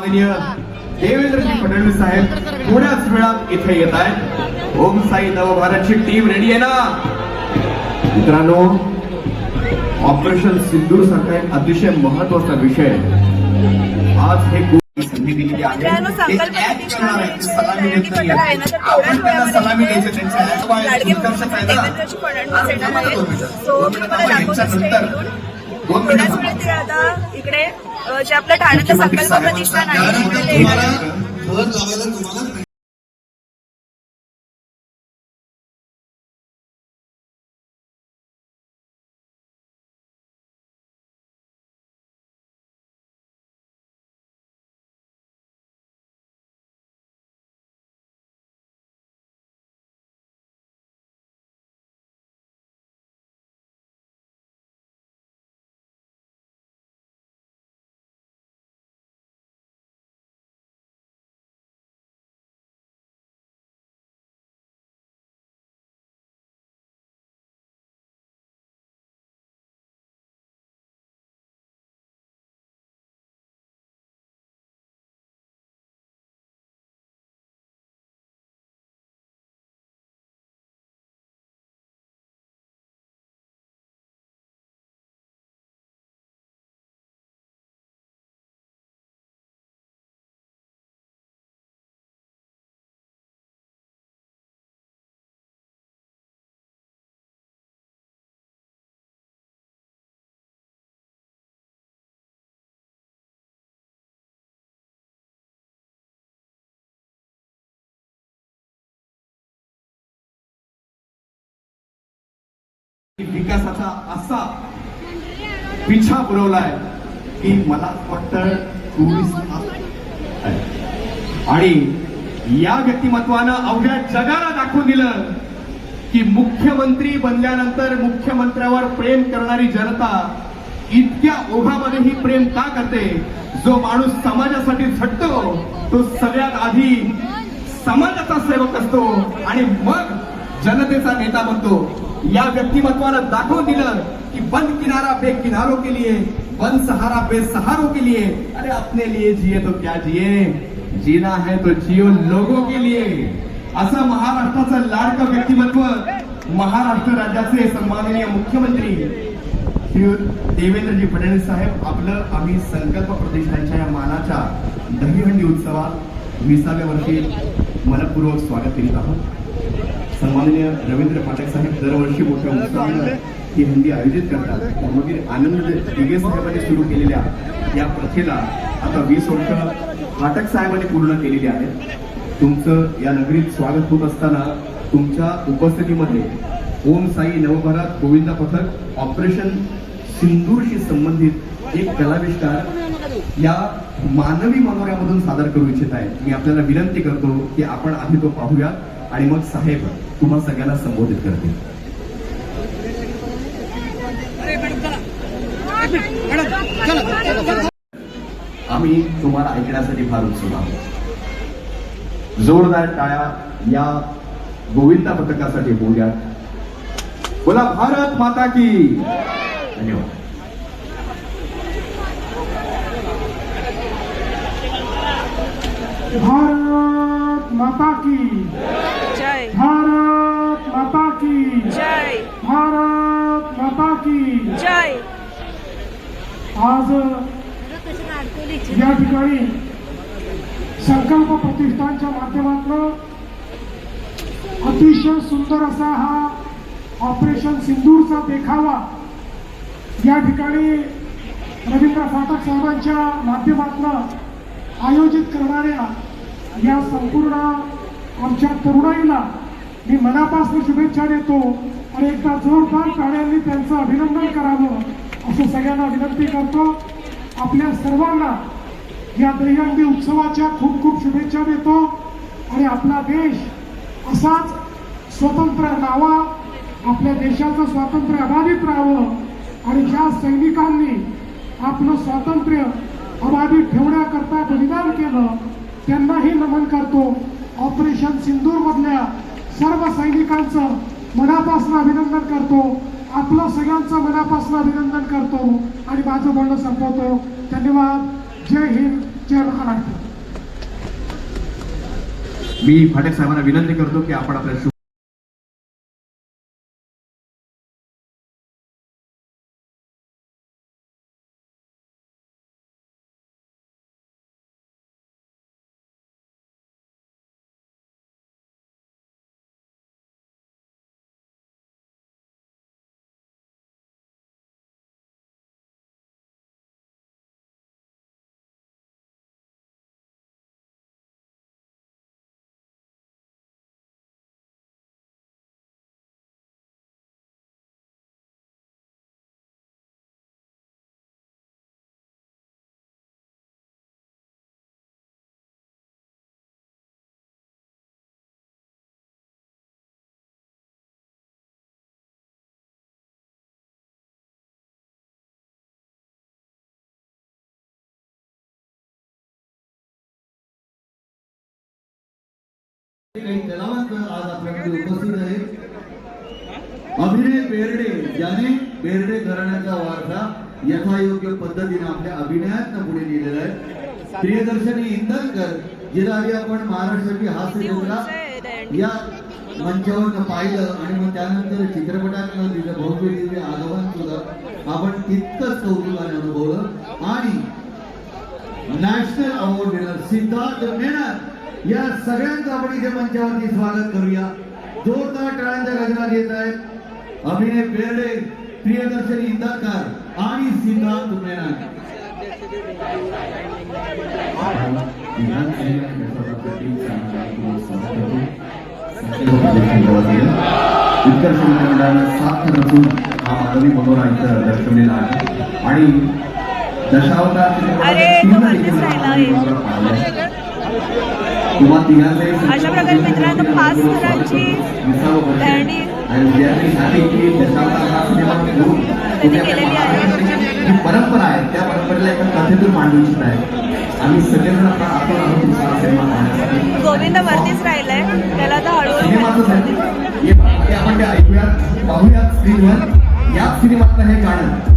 माननीय देवेंद्रजी फडणवीस साहेब थोड्याच वेळात इथे येत आहेत. ओम साई नवभारतची टीम रेडी आहे ना? मित्रांनो ऑपरेशन सिंदूर सारखा एक अतिशय महत्त्वाचा विषय. आज हे संधी दिलेली आहे. सलामी आपण त्यांना द्यायचं. दोन मिनिटं. इकडे जे आपलं ठाण्याचं संकल्प प्रतिष्ठान आहे. विकासाचा असा पिछा पुरवलाय की मला वाटतं आणि या व्यक्तिमत्वानं अवघ्या जगाला दाखवून दिलं की मुख्यमंत्री बनल्यानंतर मुख्यमंत्र्यावर प्रेम करणारी जनता इतक्या ओघामध्येही प्रेम का करते? जो माणूस समाजासाठी झटतो तो सगळ्यात आधी समाजाचा सेवक असतो आणि मग जनतेचा नेता बनतो. या व्यक्तिमत्वानं दाखवून दिलं की बंद किनारा बे बेकिनारों के लिए बंद सहारा बे बेसहारों के लिए अरे अपने लिए जिए तो क्या जिए? जीना है तो जियो लोगों के लिए। असं महाराष्ट्राचं लाडकं व्यक्तिमत्व महाराष्ट्र राज्याचे सन्माननीय मुख्यमंत्री श्री देवेंद्रजी फडणवीस साहेब आपलं आम्ही संकल्प प्रतिष्ठानच्या या मानाच्या दहीहंडी उत्सवात विसाव्या वर्षी मनपूर्वक स्वागत करीत आहोत. सन्माननीय रवींद्र पाठक साहेब दरवर्षी मोठ्या उत्साहानं ही हंडी आयोजित करतात. धर्मवीर आनंद दिगे साहेबांनी सुरू केलेल्या या प्रथेला आता वीस वर्ष पाठक साहेबांनी पूर्ण केलेली आहे तुमचं या नगरीत स्वागत होत असताना तुमच्या उपस्थितीमध्ये ओम साई नवभारत गोविंदा पथक ऑपरेशन सिंदूरशी संबंधित एक कलाविष्कार या मानवी मनोऱ्यामधून सादर करू इच्छित आहे. मी आपल्याला विनंती करतो की आपण आधी तो पाहूया आणि मग साहेब तुम्हा सगळ्यांना संबोधित करतील. आम्ही तुम्हाला ऐकण्यासाठी फार उत्सुक आहोत. जोरदार टाळ्या या गोविंदा पथकासाठी होऊयात. बोला भारत माता की धन्यवाद. भारत माता की। जय। भारत माता की। जय। भारत माता की। जय। आज या ठिकाणी संकल्प प्रतिष्ठानच्या माध्यमातून अतिशय सुंदर असा हा ऑपरेशन सिंदूरचा देखावा या ठिकाणी रवींद्र फाटक साहेबांच्या माध्यमातून आयोजित करणाऱ्या या संपूर्ण आमच्या तरुणाईला मी मनापासून शुभेच्छा देतो आणि एकदा जोरदार प्राण्यांनी त्यांचं अभिनंदन करावं असं सगळ्यांना विनंती करतो. आपल्या सर्वांना या दहीहंडी उत्सवाच्या खूप खूप शुभेच्छा देतो आणि आपला देश असाच स्वतंत्र राहावा आपल्या देशाचं स्वातंत्र्य अबाधित राहावं आणि ज्या सैनिकांनी आपलं स्वातंत्र्य अबाधित ठेवण्याकरता बलिदान केलं. त्यांनाही नमन करतो. ऑपरेशन सिंदूर मधल्या सर्व सैनिकांचं मनापासून अभिनंदन करतो. आपलं सगळ्यांचं मनापासून अभिनंदन करतो. आणि माझं बोलणं संपवतो. धन्यवाद. जय हिंद. जय महाराष्ट्र. मी फाटे साहेबांना विनंती करतो की आपण आपल्या काही कलावंत आज आपल्याकडे उपस्थित आहेत अभिनय बेर्डे ज्याने बेर्डे घराण्याचा वारसा यथायोग्य पद्धतीने आपल्या अभिनयात पुढे नेलेला आहे. प्रियदर्शनी जिला आधी आपण महाराष्ट्राची हास्य या मंचावर पाहिलं आणि मग त्यानंतर चित्रपटातलं तिचं भव्य दिव्य आगमन सुद्धा आपण तितकंच कौतुकाने अनुभवलं. आणि national award winner Siddharth Menon या सगळ्यांचं आपण इथे मंचावरती स्वागत करूया. जोरदार टाळ्यांच्या गजरात येत आहेत. अभिनय बेर्डे प्रियदर्शनी इंदाकर आणि सिद्धार्थ मेनन. उत्कर्ष मंडळानं साथ नसून हा मानवी मनोरा इथं दर्शवलेला आहे. आणि दशावतार अशा प्रकारे मित्रांनो, पाच सिनेमा घेऊन त्यांनी केलेली आहे. परंपरा आहे त्या परंपरेला एका कथेतून मांडू आहे. आम्ही सगळेजण पाहण्यासाठी. गोविंद वरतीच राहिलाय. त्याला आता हळूहळू आपण ते ऐकूयात पाहूयात स्क्रीनवर या सिनेमातलं हे गाणं.